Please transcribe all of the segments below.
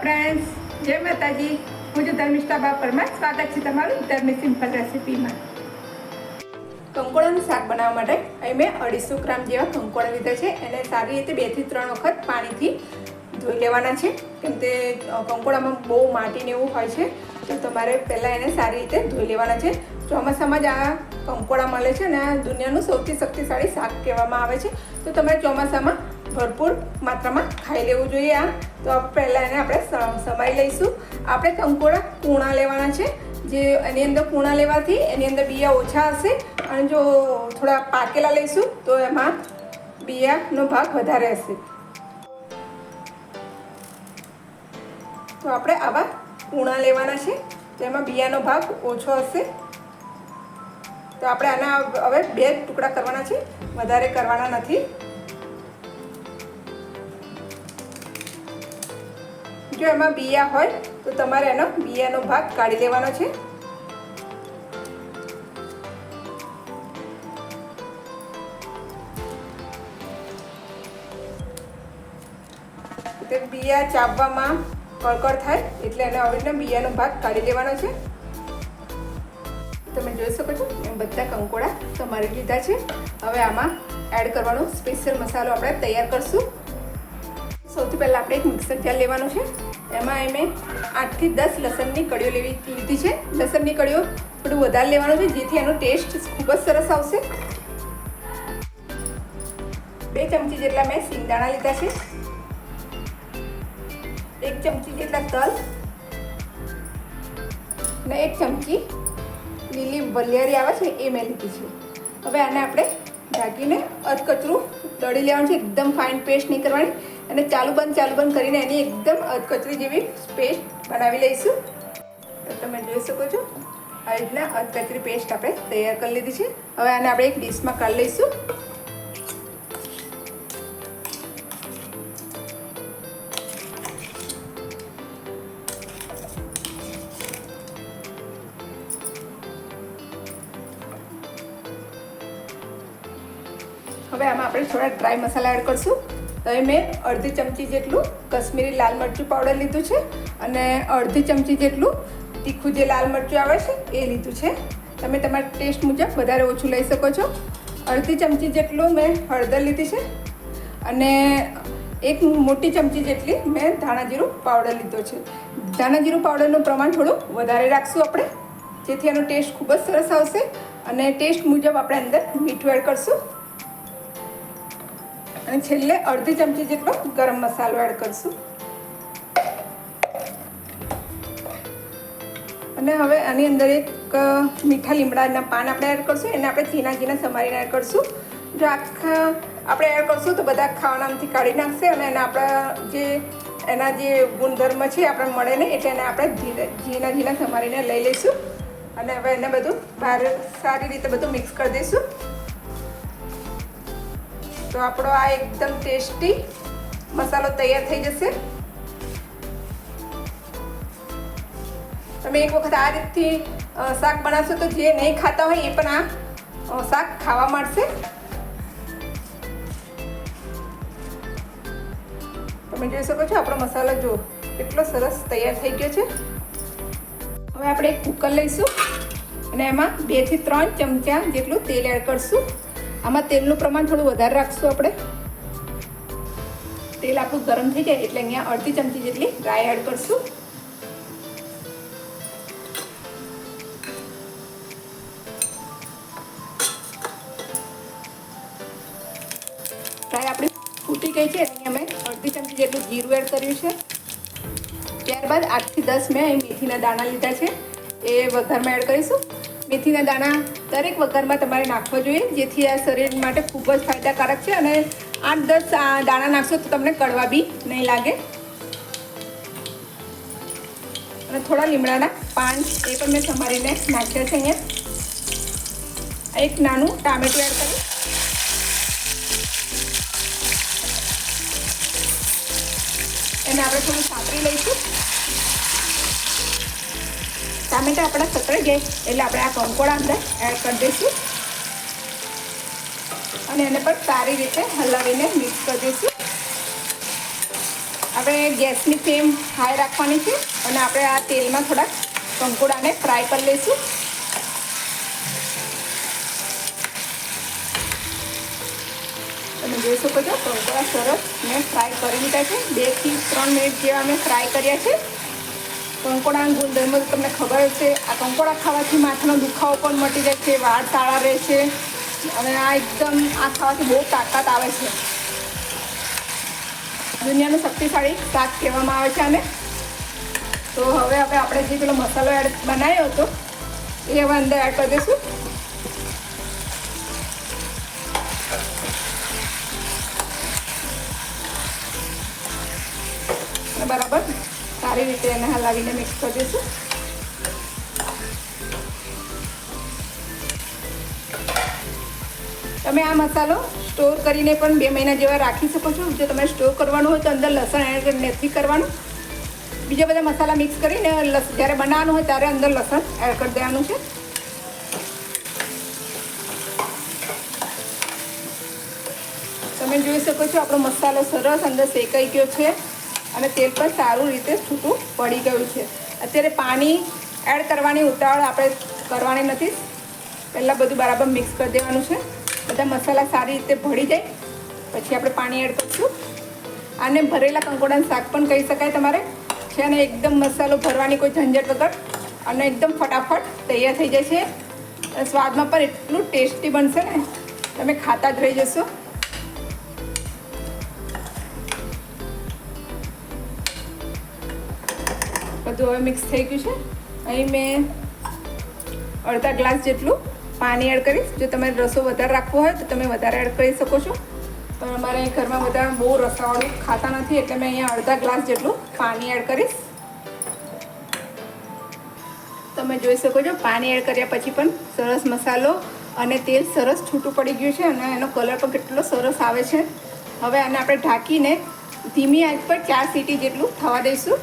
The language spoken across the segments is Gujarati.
ફ્રેન્ડ્સ જય માતાજી. હું છું ધર્મિષ્ઠા બા પરમાર. સ્વાગત છે તમારું ધર્મી સિમ્પલ રેસીપીમાં. કંકોડાનું શાક બનાવવા માટે અહીં મેં અઢીસો ગ્રામ જેવા કંકોડા લીધા છે. એને સારી રીતે બેથી ત્રણ વખત પાણીથી ધોઈ લેવાના છે. કેમ કે કંકોડામાં બહુ માટીને એવું હોય છે, તો તમારે પહેલાં એને સારી રીતે ધોઈ લેવાના છે. ચોમાસામાં જ આ કંકોડા મળે છે અને આ દુનિયાનું સૌથી શક્તિશાળી શાક કહેવામાં આવે છે, તો તમારે ચોમાસામાં ભરપૂર માત્રામાં ખાઈ લેવું જોઈએ આ. તો પહેલાં એને આપણે સ- સમારી લઈશું. આપણે કંકોડા કૂણા લેવાના છે, જે એની અંદર કૂણા લેવાથી એની અંદર બિયા ઓછા હશે. અને જો થોડા પાકેલા લઈશું, તો એમાં બિયાનો ભાગ વધારે હશે. તો આપણે આવા કૂણા લેવાના છે, તો એમાં બિયાનો ભાગ ઓછો હશે. તો આપણે આના હવે બે ટુકડા કરવાના છે, વધારે કરવાના નથી. જો એમાં બિયા હોય, તો તમારે એનો બિયાનો ભાગ કાઢી લેવાનો છે. બિયા ચાવવામાં કળકળ થાય, એટલે એને આવી રીતના બિયાનો ભાગ કાઢી લેવાનો છે. તમે જોઈ શકો છો, એમ બધા કંકોડા તમારે લીધા છે. હવે આમાં એડ કરવાનો સ્પેશિયલ મસાલો આપણે તૈયાર કરશું. સૌથી પહેલાં આપણે એક મિક્સર જાર લેવાનું છે. એમાં એ મેં આઠથી દસ લસણની કળીઓ લેવી લીધી છે. લસણની કળીઓ થોડું વધારે લેવાનું છે, જેથી એનો ટેસ્ટ ખૂબ જ સરસ આવશે. બે ચમચી જેટલા મેં સિંગદાણા લીધા છે. એક ચમચી જેટલા તલ અને એક ચમચી લીલી વલિયારી આવે છે, એ મેં લીધી છે. હવે આને આપણે ઢાંકીને અધકચરું દળી લેવાનું છે. એકદમ ફાઇન પેસ્ટ નહીં કરવાની. અને ચાલુ બંધ ચાલુ બંધ કરીને એની એકદમ અધકચરી જેવી પેસ્ટ બનાવી લઈશું. તો તમે જોઈ શકો છો, આ રીતના અધકચરી પેસ્ટ આપણે તૈયાર કરી લીધી છે. હવે આને આપણે એક ડીશમાં કાઢી લઈશું. હવે આમાં આપણે થોડા ડ્રાય મસાલા એડ કરશું. તો એ મેં અડધી ચમચી જેટલું કશ્મીરી લાલ મરચું પાવડર લીધું છે અને અડધી ચમચી જેટલું તીખું જે લાલ મરચું આવે છે એ લીધું છે. તમે તમારા ટેસ્ટ મુજબ વધારે ઓછું લઈ શકો છો. અડધી ચમચી જેટલું મેં હળદર લીધી છે અને એક મોટી ચમચી જેટલી મેં ધાણા જીરું પાવડર લીધો છે. ધાણા જીરું પાવડરનું પ્રમાણ થોડું વધારે રાખશું આપણે, જેથી એનો ટેસ્ટ ખૂબ જ સરસ આવશે અને ટેસ્ટ મુજબ આપણે અંદર મીઠું એડ કરશું. અને છેલ્લે અડધી ચમચી જેટલો ગરમ મસાલો એડ કરશું. અને હવે આની અંદર એક મીઠા લીમડાના પાન આપણે એડ કરશું. એને આપણે ઝીણા ઝીણા સમારીને એડ કરશું. જો આખા, આપણે એડ કરશું તો બધા ખાવાનામાંથી કાઢી નાખશે અને એના આપણા જે, એના જે ગુણધર્મ છે આપણે મળે નહીં એટલે એને આપણે ઝીણા ઝીણા સમારીને લઈ લઈશું. અને હવે એને બધું બહાર સારી રીતે બધું મિક્સ કરી દઈશું. તો આપણો આ એકદમ ટેસ્ટી મસાલો તૈયાર થઈ જશે. તમે એક વખત આ રીતથી શાક બનાવશો તો જે નહીં ખાતા હોય એ પણ આ શાક ખાવા મળશે. તમે જોઈ શકો છો આપણો મસાલો જો કેટલો સરસ તૈયાર થઈ ગયો છે. હવે આપણે એક કુકર લઈશું અને એમાં બેથી ત્રણ ચમચા જેટલું તેલ એડ કરશું. આમાં તેલનું પ્રમાણ થોડું વધારે રાખશું આપણે. તેલ આપણું ગરમ થઈ જાય એટલે અહીંયા અડધી ચમચી જેટલી રાઈ એડ કરશું. રાઈ આપણી ફૂટી ગઈ છે એટલે અમે અડધી ચમચી જેટલું જીરું એડ કર્યું છે. ત્યારબાદ આઠથી દસ મેં અહીં મેથીના દાણા લીધા છે. એ વઘારમાં એડ કરીશું. મેથીના દાણા દરેક વઘારમાં તમારે નાખવા જોઈએ. જેથી આ શરીર માટે ખૂબ જ ફાયદાકારક છે અને આઠ દસ દાણા નાખશો તો તમને કડવા બી નહીં લાગે. અને થોડા લીમડાના પાન એ પણ મેં સમારીને નાખ્યા છે અહીંયા. એક નાનું ટામેટું એડ કરી. એને આપણે થોડું સાતરી લઈશું. ટામેટા આપણા સતરાઈ જાય એટલે આપણે આ કંકોડા અંદર એડ કરી દઈશું. અને એને પણ સારી રીતે હલાવીને મિક્સ કરી દઈશું. આપણે ગેસની ફ્લેમ હાઈ રાખવાની છે. અને આપણે આ તેલમાં થોડાક કંકોડાને ફ્રાય કરી લઈશું. તમે જોઈ શકો છો, કંકોડા સરસ મેં ફ્રાય કરી લીધા છે. બેથી ત્રણ મિનિટ જેવા મેં ફ્રાય કર્યા છે. કંકોડાના ગુણધર્મો તમને ખબર છે? આ કંકોડા ખાવાથી માથાનો દુખાવો પણ મટી જાય છે, વાળ સારા રહે છે અને આ એકદમ આ ખાવાથી બહુ તાકાત આવે છે. દુનિયાનું શક્તિશાળી શાક કહેવામાં આવે છે આને. તો હવે હવે આપણે જે પેલો મસાલો એડ બનાવ્યો હતો, એ હવે અંદર એડ કરી દઈશું. બરાબર? સારી રીતે એને હલાવીને મિક્સ કરી દઈશું. તમે આ મસાલો સ્ટોર કરીને પણ બે મહિના જેવા રાખી શકો છો. જો તમે સ્ટોર કરવાનું હોય તો અંદર લસણ એડ નથી કરવાનું. બીજા બધા મસાલા મિક્સ કરીને જ્યારે બનાવવાનું હોય ત્યારે અંદર લસણ એડ કરી દેવાનું છે. તમે જોઈ શકો છો આપણો મસાલો સરસ અંદર શેકાઈ ગયો છે. અને તેલ પણ સારું રીતે છૂટું પડી ગયું છે. અત્યારે પાણી એડ કરવાની ઉતાવળ આપણે કરવાની નથી. પહેલાં બધું બરાબર મિક્સ કરી દેવાનું છે. બધા મસાલા સારી રીતે ભળી જાય. પછી આપણે પાણી એડ કરીશું. આને ભરેલા કંકોડાનું શાક પણ કહી શકાય તમારે. છે અને એકદમ મસાલો ભરવાની કોઈ ઝંઝટ વગર અને એકદમ ફટાફટ તૈયાર થઈ જાય છે. સ્વાદમાં પણ એટલું ટેસ્ટી બનશે ને. તમે ખાતા જ રહી જશો. બધું હવે મિક્સ થઈ ગયું છે. અહીં મેં અડધા ગ્લાસ જેટલું પાણી એડ કરીશ. જો તમે રસો વધારે રાખવો હોય તો તમે વધારે એડ કરી શકો છો. પણ અમારે અહીં ઘરમાં બધા બહુ રસાવાળું ખાતા નથી એટલે મેં અહીંયા અડધા ગ્લાસ જેટલું પાણી એડ કરીશ. તમે જોઈ શકો છો, પાણી એડ કર્યા પછી પણ સરસ મસાલો અને તેલ સરસ છૂટું પડી ગયું છે અને એનો કલર પણ કેટલો સરસ આવે છે. હવે આને આપણે ઢાંકીને ધીમી આંચ પર ચાર સીટી જેટલું થવા દઈશું.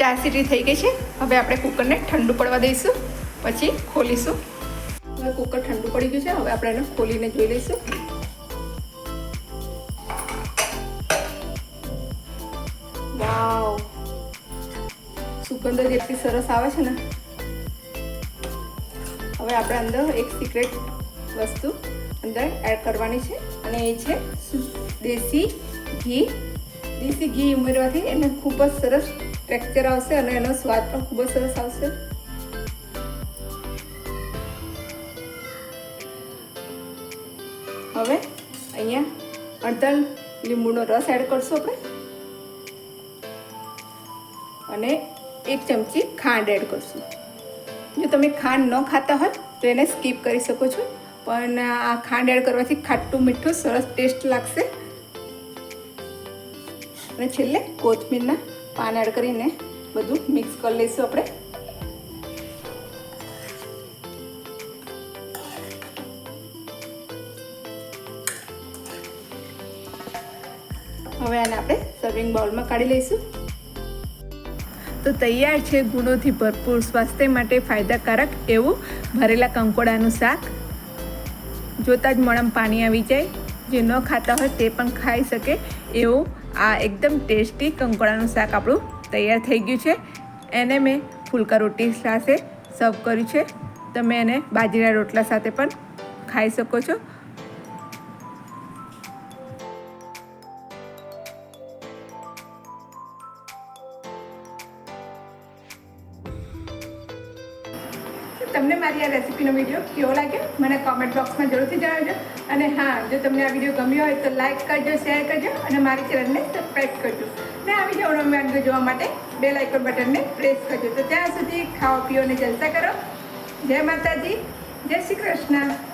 ચાર સીટી થઈ ગઈ છે. હવે આપણે કુકરને ઠંડુ પડવા દઈશું. પછી ખોલીશું. હવે કુકર ઠંડુ પડી ગયું છે. હવે આપણે એને ખોલીને જોઈ લઈશું. વાવ. સુગંધ જેટલી સરસ આવે છે ને. હવે આપણે અંદર એક સિક્રેટ વસ્તુ અંદર એડ કરવાની છે. અને એ છે દેશી ઘી. દેશી ઘી ઉમેરવાથી એને ખૂબ જ સરસ ટેક્સચર આવશે અને એનો સ્વાદ પણ ખૂબ જ સરસ આવશે. હવે અહીંયા અડધા લીંબુનો રસ એડ કરશું આપણે. અને એક ચમચી ખાંડ એડ કરશું. જો તમે ખાંડ ન ખાતા હોય તો એને સ્કીપ કરી શકો છો. પણ આ ખાંડ એડ કરવાથી ખાટું મીઠું સરસ ટેસ્ટ લાગશે. અને છેલ્લે કોથમીરના પાન એડ કરીને બધું મિક્સ કરી લઈશું આપણે. હવે આને આપણે સર્વિંગ બાઉલમાં કાઢી લઈશું. તો તૈયાર છે ગુણોથી ભરપૂર સ્વાસ્થ્ય માટે ફાયદાકારક એવું ભરેલા કંકોડાનું શાક. જોતાં જ મળમ પાણી આવી જાય. જે ન ખાતા હોય તે પણ ખાઈ શકે એવું આ એકદમ ટેસ્ટી કંકોડાનું શાક આપણું તૈયાર થઈ ગયું છે. એને મેં ફુલકા રોટી સાથે સર્વ કર્યું છે. તમે એને બાજરીના રોટલા સાથે પણ ખાઈ શકો છો. તમને મારી આ રેસીપીનો વીડિયો કેવો લાગ્યો? મને કોમેન્ટ બોક્સમાં જરૂરથી જણાવજો. અને હા, જો તમને આ વીડિયો ગમ્યો હોય તો લાઇક કરજો શેર કરજો અને મારી ચેનલને સબસ્ક્રાઈબ કરજો. ને આ વીડિયો વીડિયો જોવા માટે બે લાઇકન બટનને પ્રેસ કરજો. તો ત્યાં સુધી ખાઓ, પીઓ અને જલસા કરો. જય માતાજી. જય શ્રી કૃષ્ણ.